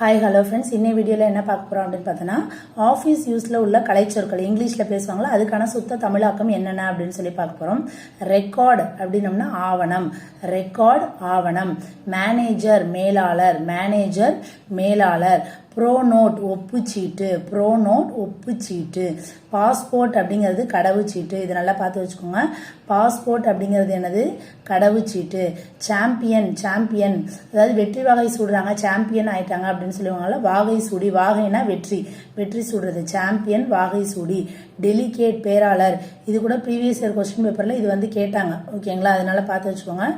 Hi hello friends இன்னை வீடியோவில் என்ன பார்க்க போகிறோம் அப்படின்னு பார்த்தோன்னா ஆஃபீஸ் யூஸில் உள்ள கலைச்சொற்கள் இங்கிலீஷில் பேசுவாங்களோ அதுக்கான சுத்த தமிழாக்கம் என்னென்ன அப்படின்னு சொல்லி பார்க்க போகிறோம் ரெக்கார்டு அப்படின்னம்னா ஆவணம். ரெக்கார்ட் ஆவணம். மேனேஜர் மேலாளர். மேனேஜர் மேலாளர். ப்ரோ நோட் ஒப்புச்சீட்டு ப்ரோ நோட் ஒப்புச்சீட்டு. பாஸ்போர்ட் அப்படிங்கிறது கடவுச்சீட்டு. இது நல்லா பார்த்து வச்சுக்கோங்க. பாஸ்போர்ட் அப்படிங்கிறது என்னது? கடவுச்சீட்டு. சாம்பியன் சாம்பியன் அதாவது வெற்றி வாகை சூடுறாங்க சாம்பியன் ஆயிட்டாங்க அப்படின்னு சொல்லுவாங்கல்ல வாகை சூடி வாகைனா வெற்றி. வெற்றி சூடுறது சாம்பியன் வாகை சூடி. டெலிகேட் பேராளர். இது கூட ப்ரீவியஸ் இயர் கொஸ்டின் பேப்பரில் இது வந்து கேட்டாங்க. ஓகேங்களா அதனால பார்த்து வச்சுக்கோங்க.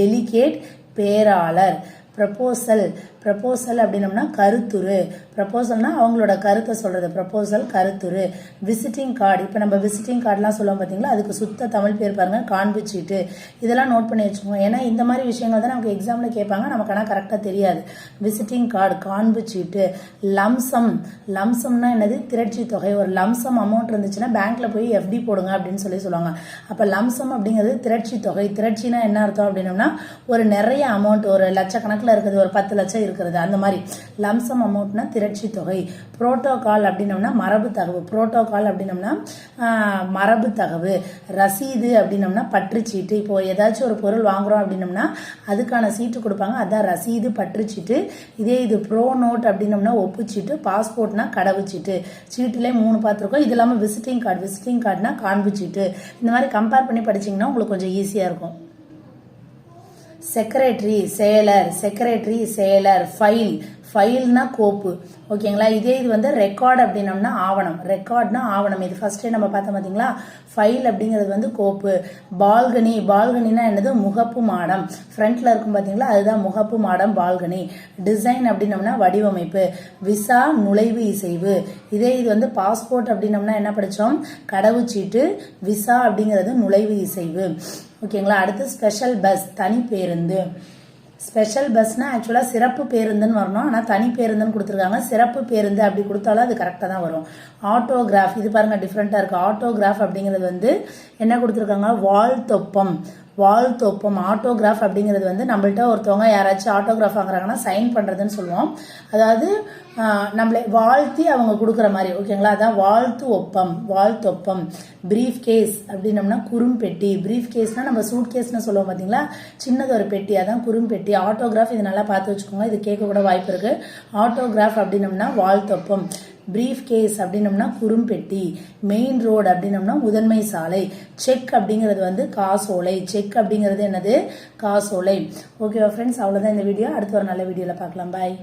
டெலிகேட் பேராளர். ப்ரப்போசல் ப்ரப்போசல் அப்படின்னம்னா கருத்துரு. ப்ரப்போசல்னா அவங்களோட கருத்தை சொல்கிறது ப்ரப்போசல் கருத்துரு. விசிட்டிங் கார்டு இப்போ நம்ம விசிட்டிங் கார்டுலாம் சொல்லுவோம் பார்த்தீங்களா அதுக்கு சுத்த தமிழ் பேர் பாருங்க. காண்பு இதெல்லாம் நோட் பண்ணி வச்சுக்கோங்க. ஏன்னா இந்த மாதிரி விஷயங்கள் தான் நமக்கு எக்ஸாமில் கேட்பாங்க. நமக்கு ஆனால் கரெக்டாக தெரியாது. விசிட்டிங் கார்டு காண்பு லம்சம் லம்சம்னா என்னது? திரட்சி தொகை. ஒரு லம்சம் அமௌண்ட் இருந்துச்சுன்னா பேங்க்கில் போய் எஃப்டி போடுங்க அப்படின்னு சொல்லி சொல்லுவாங்க. அப்போ லம்சம் அப்படிங்கிறது திரட்சி தொகை. திரட்சினா என்ன அர்த்தம் அப்படின்னம்னா ஒரு நிறைய அமௌண்ட் ஒரு லட்சக்கணக்கில் இருக்குது ஒரு பத்து லட்சம் இருக்கிறது அந்த மாதிரி லம்சம் அமௌண்ட்னா திரட்சி தொகை. புரோட்டோகால் அப்படின்னோம்னா மரபு தகவு. புரோட்டோகால் அப்படின்னோம்னா மரபு தகவு. ரசீது அப்படின்னோம்னா பற்றுச்சீட்டு. இப்போ ஏதாச்சும் ஒரு பொருள் வாங்குறோம் அப்படின்னோம்னா அதுக்கான சீட்டு கொடுப்பாங்க. அதான் ரசீது பற்றுச்சீட்டு. இதே இது ப்ரோ நோட் அப்படின்னோம்னா ஒப்புச்சீட்டு. பாஸ்போர்ட்னா கடவுச்சீட்டு. சீட்டுலேயே மூணு பார்த்துருக்கோம். இது இல்லாமல் விசிட்டிங் கார்டு விசிட்டிங் கார்டுனா காண்பு சீட்டு இந்த மாதிரி கம்பேர் பண்ணி படிச்சிங்கன்னா உங்களுக்கு கொஞ்சம் ஈஸியாக இருக்கும். செக்ரட்டரி செயலர் செக்ரட்டரி செயலர் ஃபைல் ஃபைல்னா கோப்பு. ஓகேங்களா? இதே இது வந்து ரெக்கார்ட் அப்படின்னம்னா ஆவணம். ரெக்கார்ட்னா ஆவணம். இது ஃபர்ஸ்டே நம்ம பார்த்தோம் பார்த்தீங்களா ஃபைல் அப்படிங்கிறது வந்து கோப்பு. பால்கனி. பால்கனினா என்னது? முகப்பு மாடம். ஃப்ரண்ட்ல இருக்கும் பார்த்தீங்களா அதுதான் முகப்பு மாடம் பால்கனி. டிசைன் அப்படின்னம்னா வடிவமைப்பு. விசா நுழைவு இசைவு. இதே இது வந்து பாஸ்போர்ட் அப்படின்னம்னா என்ன படித்தோம் கடவுச்சீட்டு. விசா அப்படிங்கிறது நுழைவு இசைவு. ஓகேங்களா? அடுத்து ஸ்பெஷல் பஸ் தனி பேருந்து ஸ்பெஷல் பஸ்னால் ஆக்சுவலாக சிறப்பு பேருந்துன்னு வரணும். ஆனால் தனி பேருந்துன்னு கொடுத்துருக்காங்க. சிறப்பு பேருந்து அப்படி கொடுத்தாலும் அது கரெக்டாக தான் வரும். ஆட்டோகிராஃப் இது பாருங்கள் டிஃப்ரெண்ட்டாக இருக்குது ஆட்டோகிராஃப் அப்படிங்கிறது வந்து என்ன கொடுத்துருக்காங்க? வால் தொப்பம். வால் தொப்பம். ஆட்டோகிராஃப் அப்படிங்கிறது வந்து நம்மள்ட்ட ஒருத்தவங்க யாராச்சும் ஆட்டோகிராஃப் வாங்குறாங்கன்னா சைன் பண்ணுறதுன்னு சொல்லுவோம். அதாவது நம்மளை வாழ்த்தி அவங்க கொடுக்குற மாதிரி ஓகேங்களா? அதான் வாழ்த்து ஒப்பம் வாழ்த்தொப்பம். பிரீஃப் கேஸ் அப்படின்னம்னா குறும்பெட்டி. பிரீஃப் கேஸ்னால் நம்ம சூட் கேஸ்னு சொல்லுவோம் பார்த்தீங்களா சின்னது ஒரு பெட்டி அதான் குறும்பெட்டி. ஆட்டோகிராஃப் இது நல்லா பார்த்து வச்சுக்கோங்க இது கேட்கக்கூட வாய்ப்பு இருக்குது ஆட்டோகிராஃப் அப்படின்னம்னா வாழ்த்தொப்பம். பிரீஃப் கேஸ் அப்படின்னம்னா குறும்பெட்டி. மெயின் ரோடு அப்படின்னம்னா முதன்மை சாலை. செக் அப்படிங்கிறது வந்து காசோலை. செக் அப்படிங்கிறது என்னது? காசோலை. ஓகேவா ஃப்ரெண்ட்ஸ் அவ்வளோதான் இந்த வீடியோ அடுத்து ஒரு நல்ல வீடியோவில் பார்க்கலாம். பாய்